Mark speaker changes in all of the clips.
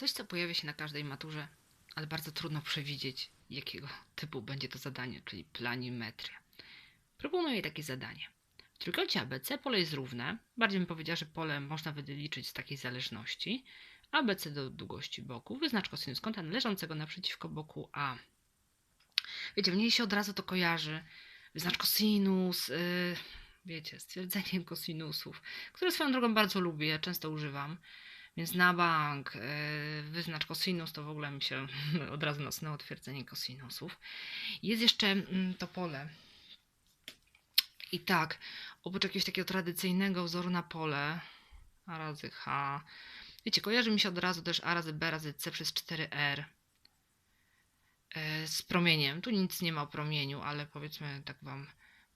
Speaker 1: Coś, co pojawia się na każdej maturze, ale bardzo trudno przewidzieć, jakiego typu będzie to zadanie, czyli planimetria. Proponuję takie zadanie. W trójkącie ABC pole jest równe. Bardziej bym powiedziała, że pole można wyliczyć z takiej zależności. ABC do długości boku. Wyznacz kosinus kąta leżącego naprzeciwko boku A. Wiecie, mnie się od razu to kojarzy. Wyznacz kosinus, yy, wiecie, stwierdzeniem kosinusów, które swoją drogą bardzo lubię, często używam. Więc na bank yy, wyznacz kosinus, to w ogóle mi się od razu nasunęło twierdzenie kosinusów. Jest jeszcze mm, to pole. I tak, oprócz jakiegoś takiego tradycyjnego wzoru na pole, a razy H, wiecie, kojarzy mi się od razu też A razy B razy C przez 4R e, z promieniem. Tu nic nie ma o promieniu, ale powiedzmy, tak Wam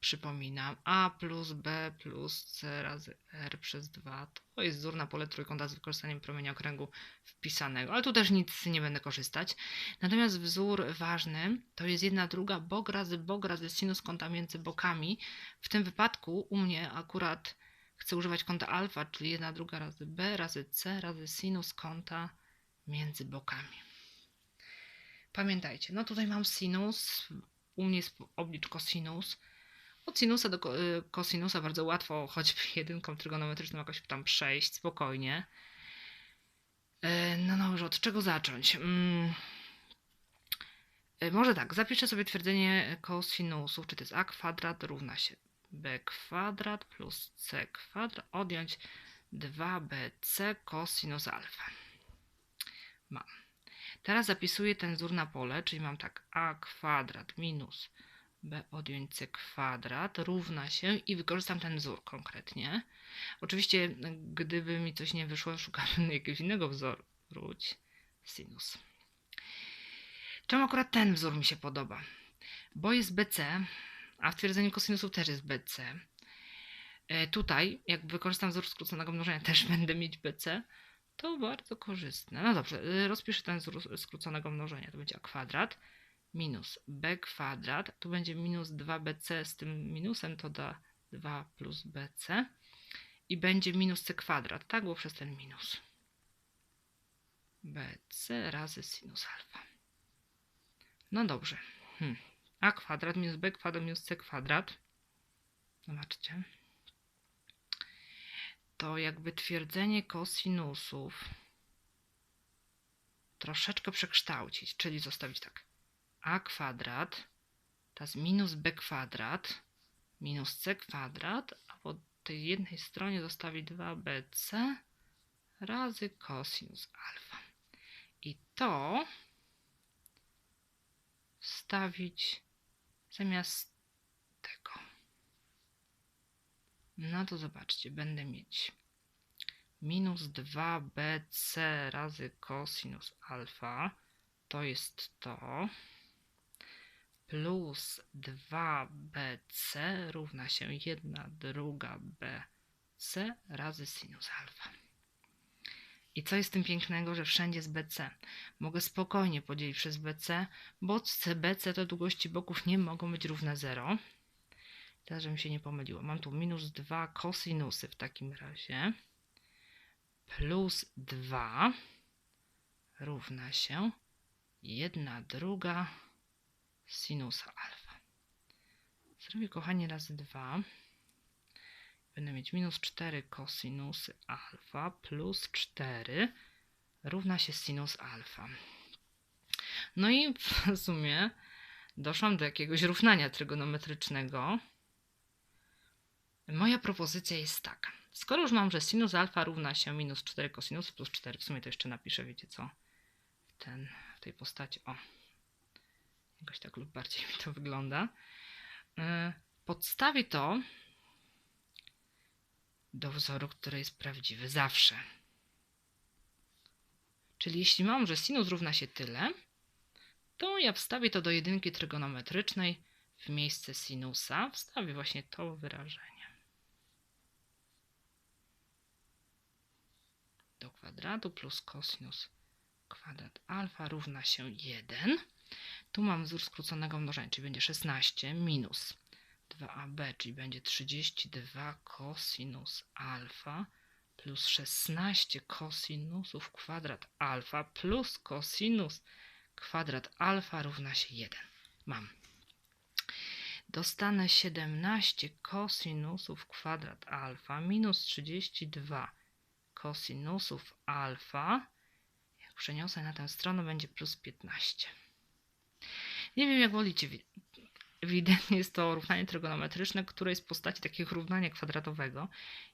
Speaker 1: przypominam. A plus B plus C razy R przez 2 to jest wzór na pole trójkąta z wykorzystaniem promienia okręgu wpisanego, ale tu też nic nie będę korzystać. Natomiast wzór ważny to jest jedna druga bok razy bok razy sinus kąta między bokami. W tym wypadku u mnie akurat chcę używać kąta alfa, czyli jedna druga razy B razy C razy sinus kąta między bokami. Pamiętajcie, no tutaj mam sinus, u mnie jest oblicz kosinus. Od sinusa do ko- y, kosinusa bardzo łatwo, choćby jedynką trygonometryczną jakoś tam przejść spokojnie. E, No dobrze, od czego zacząć? Mm. E, Może tak, zapiszę sobie twierdzenie kosinusów, czy to jest a kwadrat równa się b kwadrat plus c kwadrat, odjąć 2bc cosinus alfa. Mam. Teraz zapisuję ten wzór na pole, czyli mam tak a kwadrat minus b odjąć kwadrat równa się i wykorzystam ten wzór konkretnie. Oczywiście, gdyby mi coś nie wyszło, szukamy jakiegoś innego wzoru. Wróć. Sinus. Czemu akurat ten wzór mi się podoba? Bo jest BC, a w twierdzeniu kosinusów też jest BC. E, Tutaj, jak wykorzystam wzór skróconego mnożenia, też będę mieć BC. To bardzo korzystne. No dobrze, y, rozpiszę ten wzór skróconego mnożenia. To będzie a kwadrat minus b kwadrat. Tu będzie minus 2bc z tym minusem, to da 2 plus bc. I będzie minus c kwadrat, tak? Bo przez ten minus. bc razy sinus alfa. No dobrze. Hmm. a kwadrat minus b kwadrat minus c kwadrat. Zobaczcie. To jakby twierdzenie kosinusów troszeczkę przekształcić, czyli zostawić tak a kwadrat, teraz minus b kwadrat, minus c kwadrat, a po tej jednej stronie zostawi 2bc razy cosinus alfa. I to wstawić zamiast tego. No to zobaczcie, będę mieć minus 2bc razy cosinus alfa, to jest to, plus 2bc równa się 1 druga bc razy sinus alfa. I co jest tym pięknego, że wszędzie jest bc. Mogę spokojnie podzielić przez bc, bo cbc to długości boków nie mogą być równe 0. Teraz, żebym się nie pomyliło. Mam tu minus 2 kosinusy w takim razie. Plus 2 równa się 1 druga sinusa alfa. Zrobię, kochani, razy 2. Będę mieć minus 4 kosinusy alfa plus 4 równa się sinus alfa. No i w sumie doszłam do jakiegoś równania trygonometrycznego. Moja propozycja jest taka. Skoro już mam, że sinus alfa równa się minus 4 kosinusy plus 4, w sumie to jeszcze napiszę, wiecie co, ten, w tej postaci, o, jakoś tak lub bardziej mi to wygląda, yy, podstawię to do wzoru, który jest prawdziwy zawsze. Czyli jeśli mam, że sinus równa się tyle, to ja wstawię to do jedynki trygonometrycznej w miejsce sinusa. Wstawię właśnie to wyrażenie. Do kwadratu plus kosinus kwadrat alfa równa się 1. Tu mam wzór skróconego mnożenia, czyli będzie 16 minus 2ab, czyli będzie 32 cosinus alfa plus 16 kosinusów kwadrat alfa plus kosinus kwadrat alfa równa się 1. Mam. Dostanę 17 kosinusów kwadrat alfa minus 32 kosinusów alfa. Jak przeniosę na tę stronę, będzie plus 15. Nie wiem, jak wolicie. wi- Ewidentnie jest to równanie trygonometryczne, które jest w postaci takiego równania kwadratowego.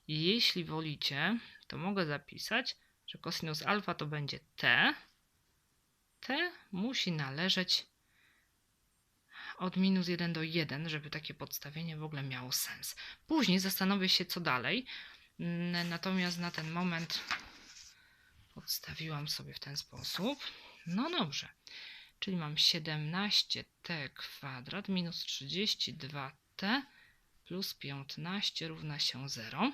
Speaker 1: I jeśli wolicie, to mogę zapisać, że kosinus alfa to będzie t. t musi należeć od minus 1 do 1, żeby takie podstawienie w ogóle miało sens. Później zastanowię się, co dalej. Mm, Natomiast na ten moment podstawiłam sobie w ten sposób. No dobrze. Czyli mam 17t kwadrat minus 32t plus 15 równa się 0.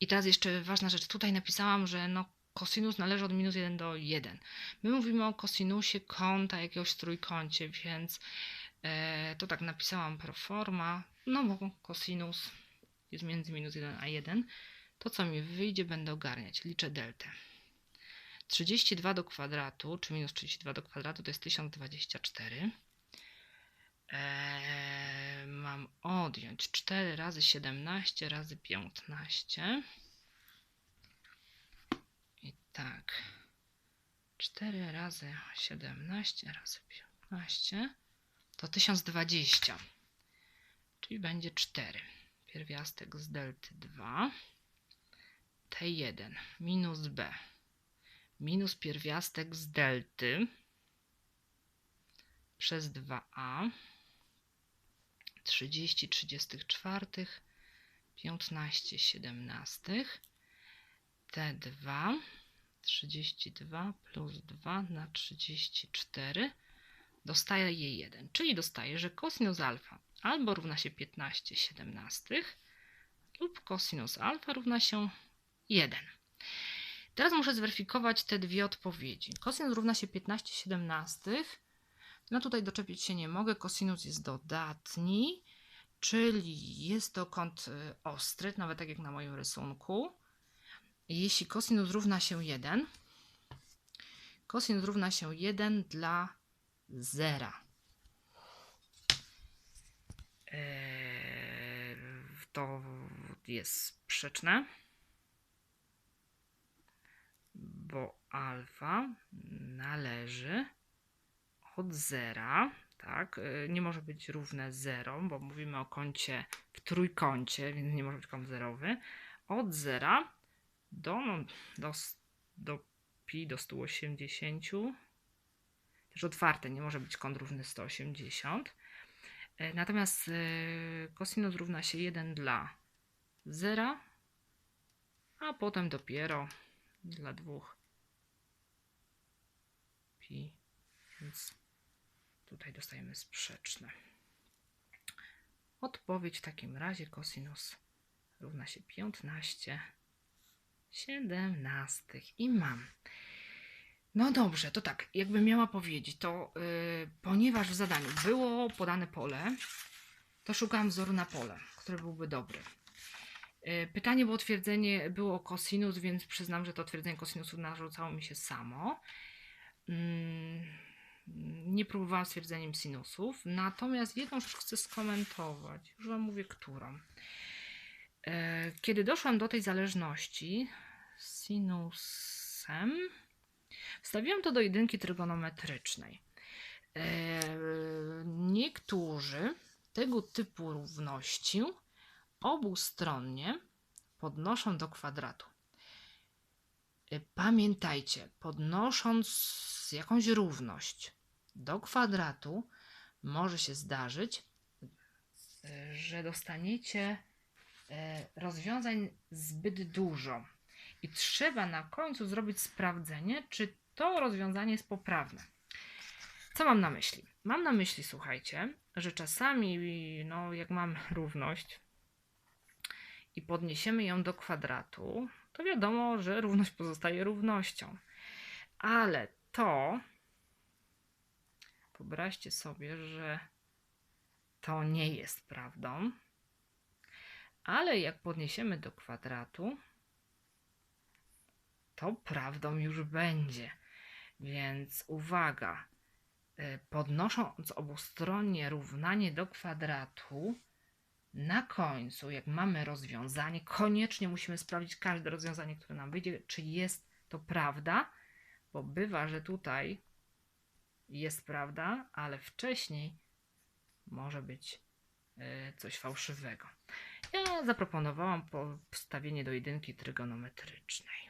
Speaker 1: I teraz jeszcze ważna rzecz. Tutaj napisałam, że no kosinus należy od minus 1 do 1. My mówimy o kosinusie kąta jakiegoś trójkącie, więc e, to tak napisałam pro forma, no bo kosinus jest między minus 1 a 1. To co mi wyjdzie będę ogarniać. Liczę deltę. 32 do kwadratu, czy minus 32 do kwadratu to jest 1024. Eee, mam odjąć 4 razy 17 razy 15. I tak. 4 razy 17 razy 15 to 1020. Czyli będzie 4. Pierwiastek z delty 2. T1 minus B minus pierwiastek z delty przez 2a 30 34 15 17 t2 32 plus 2 na 34 dostaję je 1, czyli dostaję, że kosinus alfa albo równa się 15 17 lub kosinus alfa równa się 1. Teraz muszę zweryfikować te dwie odpowiedzi. Kosinus równa się 15 17. No tutaj doczepić się nie mogę. Kosinus jest dodatni, czyli jest to kąt y, ostry, nawet tak jak na moim rysunku. Jeśli kosinus równa się 1, kosinus równa się 1 dla zera. Eee, To jest sprzeczne bo alfa należy od zera, tak? Y, Nie może być równe 0, bo mówimy o kącie w trójkącie, więc nie może być kąt zerowy. Od zera do, no, do, do pi do 180. Też otwarte, nie może być kąt równy 180. E, Natomiast y, kosinus równa się 1 dla zera, a potem dopiero dla dwóch pi, więc tutaj dostajemy sprzeczne. Odpowiedź w takim razie kosinus równa się 15 17 i mam. No dobrze, to tak, jakbym miała powiedzieć, to yy, ponieważ w zadaniu było podane pole, to szukałam wzoru na pole, który byłby dobry. Yy, Pytanie było twierdzenie, było kosinus, więc przyznam, że to twierdzenie kosinusu narzucało mi się samo. Mm, Nie próbowałam z twierdzeniem sinusów, natomiast jedną rzecz chcę skomentować. Już Wam mówię, którą. E, Kiedy doszłam do tej zależności z sinusem, wstawiłam to do jedynki trygonometrycznej. E, Niektórzy tego typu równości obustronnie podnoszą do kwadratu. Y, Pamiętajcie, podnosząc jakąś równość do kwadratu, może się zdarzyć, y, że dostaniecie y, rozwiązań zbyt dużo. I trzeba na końcu zrobić sprawdzenie, czy to rozwiązanie jest poprawne. Co mam na myśli? Mam na myśli, słuchajcie, że czasami, no, jak mam równość i podniesiemy ją do kwadratu, to wiadomo, że równość pozostaje równością. Ale to wyobraźcie sobie, że to nie jest prawdą. Ale jak podniesiemy do kwadratu, to prawdą już będzie. Więc uwaga, y, podnosząc obustronnie równanie do kwadratu, na końcu, jak mamy rozwiązanie, koniecznie musimy sprawdzić każde rozwiązanie, które nam wyjdzie, czy jest to prawda, bo bywa, że tutaj jest prawda, ale wcześniej może być y, coś fałszywego. Ja zaproponowałam postawienie do jedynki trygonometrycznej.